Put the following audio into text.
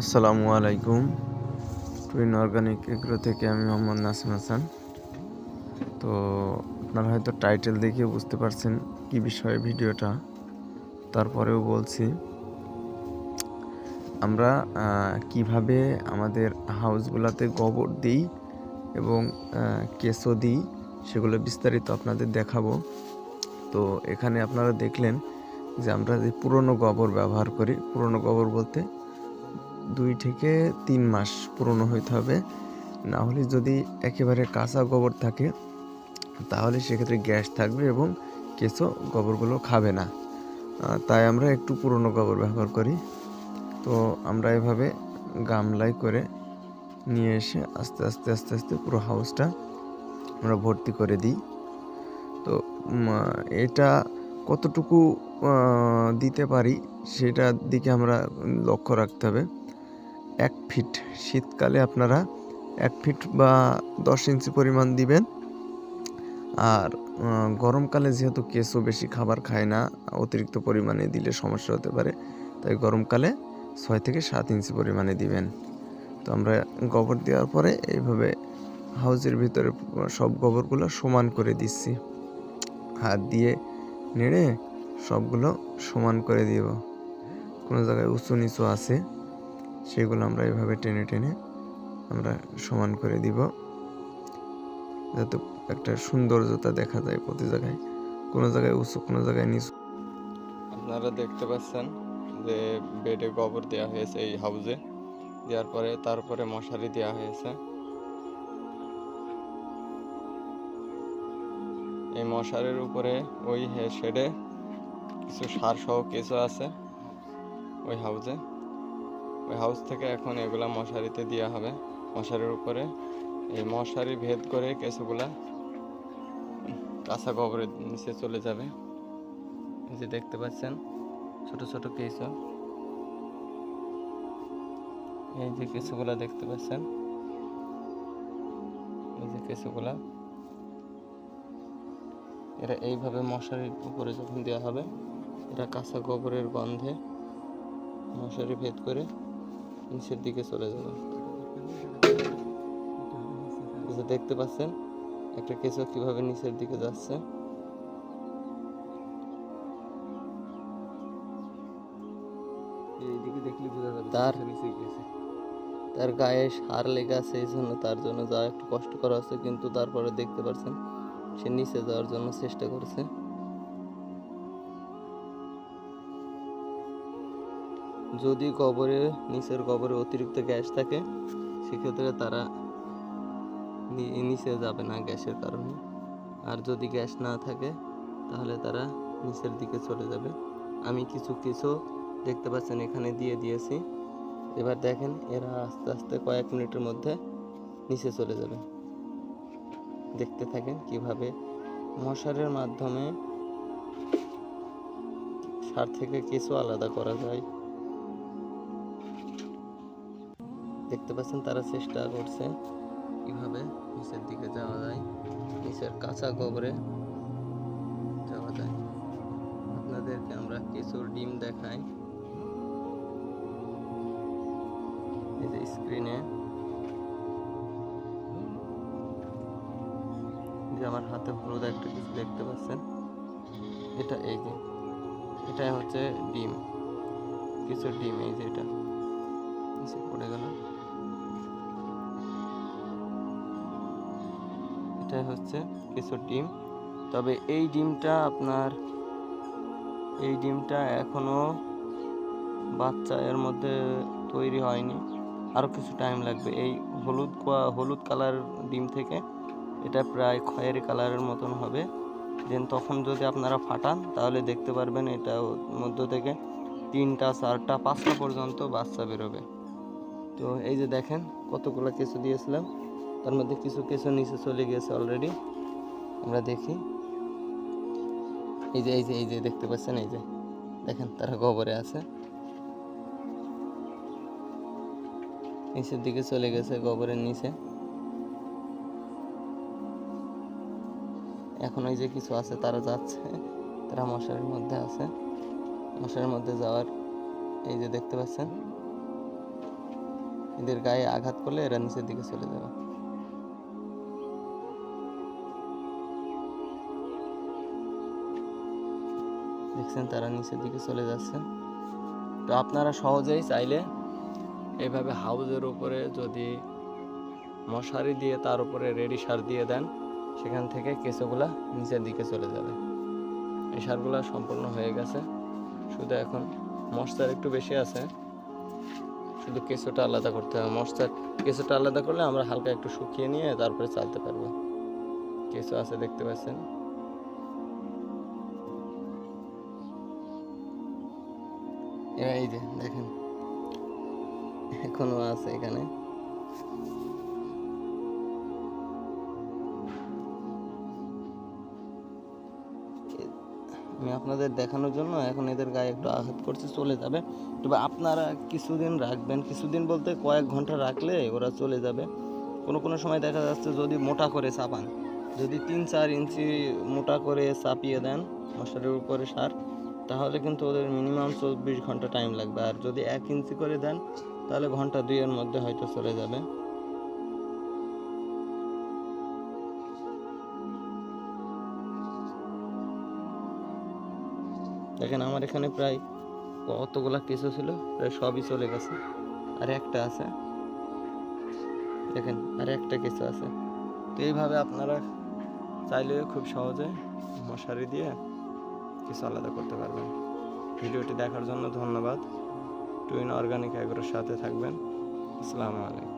আসসালামু আলাইকুম। Twin organic agro থেকে আমি মোহাম্মদ নাসিম হাসান। তো আপনারা হয়তো টাইটেল দেখে বুঝতে পারছেন কি বিষয়ে ভিডিওটা। তারপরেও বলছি, আমরা কীভাবে আমাদের হাউসগুলোতে গোবর দিই এবং কেঁচো দিই সেগুলো বিস্তারিত আপনাদের দেখাবো। তো এখানে আপনারা দেখলেন যে আমরা যে পুরনো গোবর ব্যবহার করি, পুরনো গোবর বলতে দুই থেকে তিন মাস পুরনো হইতে হবে। না হলে যদি একেবারে কাঁচা গোবর থাকে, তাহলে সেক্ষেত্রে গ্যাস থাকবে এবং কেঁচো গোবরগুলো খাবে না। তাই আমরা একটু পুরনো গোবর ব্যবহার করি। তো আমরা এভাবে গামলায় করে নিয়ে এসে আস্তে আস্তে আস্তে আস্তে পুরো হাউসটা আমরা ভর্তি করে দিই। তো এটা কতটুকু দিতে পারি, সেটার দিকে আমরা লক্ষ্য রাখতে হবে। এক ফিট। শীতকালে আপনারা এক ফিট বা দশ ইঞ্চি পরিমাণ দিবেন। আর গরমকালে যেহেতু কেঁচো বেশি খাবার খায় না, অতিরিক্ত পরিমাণে দিলে সমস্যা হতে পারে। তাই গরমকালে ছয় থেকে সাত ইঞ্চি পরিমাণে দিবেন। তো আমরা গোবর দেওয়ার পরে এইভাবে হাউজের ভিতরে সব গোবরগুলো সমান করে দিচ্ছি। হাত দিয়ে নেড়ে সবগুলো সমান করে দিব। কোনো জায়গায় উঁচু নিচু আছে। সেগুলো আমরা এভাবে টেনে টেনে আমরা সমান করে দিব। যাতে একটা সৌন্দর্যতা দেখা যায় প্রতি জায়গায়। কোনো জায়গায় উঁচু, কোনো জায়গায় নিচু। আপনারা দেখতে পাচ্ছেন যে বেডে গোবর দেওয়া হয়েছে এই হাউজে। দেওয়ার পরে তারপরে মশারি দেওয়া হয়েছে। এই মশারির উপরে ওই শেডে কিছু সার সহ কিছু আছে ওই হাউজে। ওই হাউস থেকে এখন এগুলা মশারিতে দেওয়া হবে, মশারির উপরে। এই মশারি ভেদ করে কেঁচোগুলা কাঁচা গোবরের নিচে চলে যাবে। যে দেখতে পাচ্ছেন, ছোট ছোট কেঁচো এই যে কেঁচোগুলা দেখতে পাচ্ছেন। এই যে কেঁচোগুলা এরা এইভাবে মশারির উপরে যখন দেওয়া হবে এটা কাঁচা গোবরের গন্ধে মশারি ভেদ করে নিচের দিকে চলে যাবে। দেখতে পাচ্ছেন একটা কেঁচো কীভাবে নিচের দিকে যাচ্ছে। তার- তার গায়ে সার লেগে আছে এই জন্য তার জন্য যাওয়া একটু কষ্ট করা আছে কিন্তু তারপরে দেখতে পাচ্ছেন সে নিচে যাওয়ার জন্য চেষ্টা করছে। যদি কবরে, নিচের কবরে অতিরিক্ত গ্যাস থাকে, সেক্ষেত্রে তারা নিচে যাবে না গ্যাসের কারণে। আর যদি গ্যাস না থাকে, তাহলে তারা নিচের দিকে চলে যাবে। আমি কিছু কিছু দেখতে পাচ্ছেন, এখানে দিয়ে দিয়েছি। এবার দেখেন, এরা আস্তে আস্তে কয়েক মিনিটের মধ্যে নিচে চলে যাবে। দেখতে থাকেন কীভাবে মশারের মাধ্যমে সার থেকে কিছু আলাদা করা যায়। দেখতে পাচ্ছেন তারা চেষ্টা করছে কীভাবে নিচের দিকে যাওয়া যায়। নিচের কাঁচা গোবরে যাওয়া যায়। আপনাদেরকে আমরা কিছু ডিম দেখাই। এই যে স্ক্রিনে যে আমার হাতে হলুদ একটা কিছু দেখতে পাচ্ছেন। এটা এই যে এটা হচ্ছে ডিম। কিছু ডিম, এই যে এটা। পড়ে গেল। এটা হচ্ছে কিছু ডিম। তবে এই ডিমটা আপনার, এই ডিমটা এখনও বাচ্চা, এর মধ্যে তৈরি হয়নি। আরও কিছু টাইম লাগবে। এই হলুদ কোয়া- হলুদ কালার ডিম থেকে এটা প্রায় খয়েরি কালারের মতন হবে। দেন তখন যদি আপনারা ফাটান, তাহলে দেখতে পারবেন এটা মধ্য থেকে তিনটা, চারটা, পাঁচটা পর্যন্ত বাচ্চা বেরোবে। তো এই যে দেখেন, কতগুলো কেঁচো দিয়েছিলাম। তার মধ্যে কিছু কেঁচো নিচে চলে গিয়েছে অলরেডি আমরা দেখি। এই যে এই যে এই যে দেখতে পাচ্ছেন, এই যে। দেখেন, তারা গোবরে আছে। নিচের দিকে চলে গেছে গোবরের নিচে। এখন ওই যে কিছু আছে, তারা যাচ্ছে। তারা মশারির মধ্যে আছে। মশারির মধ্যে যাওয়ার, এই যে দেখতে পাচ্ছেন? এদের গায়ে আঘাত করলে এরা নিচের দিকে চলে যাবে। দেখছেন, তারা নিচের দিকে চলে যাচ্ছে। তো আপনারা সহজেই চাইলে এভাবে হাউজের উপরে যদি মশারি দিয়ে তার উপরে রেডি সার দিয়ে দেন, সেখান থেকে কেঁচোগুলা নিচের দিকে চলে যাবে। এই সারগুলো সম্পূর্ণ হয়ে গেছে। শুধু এখন মশলার একটু বেশি আছে। শুধু কেঁচোটা আলাদা করতে হবে। মশলার কেঁচোটা আলাদা করলে আমরা হালকা একটু শুকিয়ে নিয়ে তারপরে চালতে পারব। কেঁচো আছে দেখতে পাচ্ছেন। এই যে, দেখেন। এখনও আছে এখানে। আমি আপনাদের দেখানোর জন্য এখন এদের গায়ে একটু আঘাত করছে, চলে যাবে। তবে আপনারা কিছুদিন রাখবেন। কিছুদিন বলতে কয়েক ঘণ্টা রাখলে ওরা চলে যাবে। কোনো কোনো সময় দেখা যাচ্ছে যদি মোটা করে চাপান। যদি তিন চার ইঞ্চি মোটা করে চাপিয়ে দেন, মশারির উপরে সার তাহলে কিন্তু ওদের মিনিমাম চব্বিশ ঘণ্টা টাইম লাগবে। আর যদি এক ইঞ্চি করে দেন, তাহলে ঘণ্টা দুইয়ের মধ্যে হয়তো চলে যাবে। দেখেন আমার এখানে প্রায় কতগুলা কিছু ছিল, প্রায় সবই চলে গেছে। আর একটা আছে। দেখেন, আর একটা কিছু আছে। তো এইভাবে আপনারা চাইলে খুব সহজে মশারি দিয়ে কিছু আলাদা করতে পারবেন। ভিডিওটি দেখার জন্য ধন্যবাদ। টুইন অর্গানিক অ্যাগ্রোর সাথে থাকবেন। আসসালামু আলাইকুম।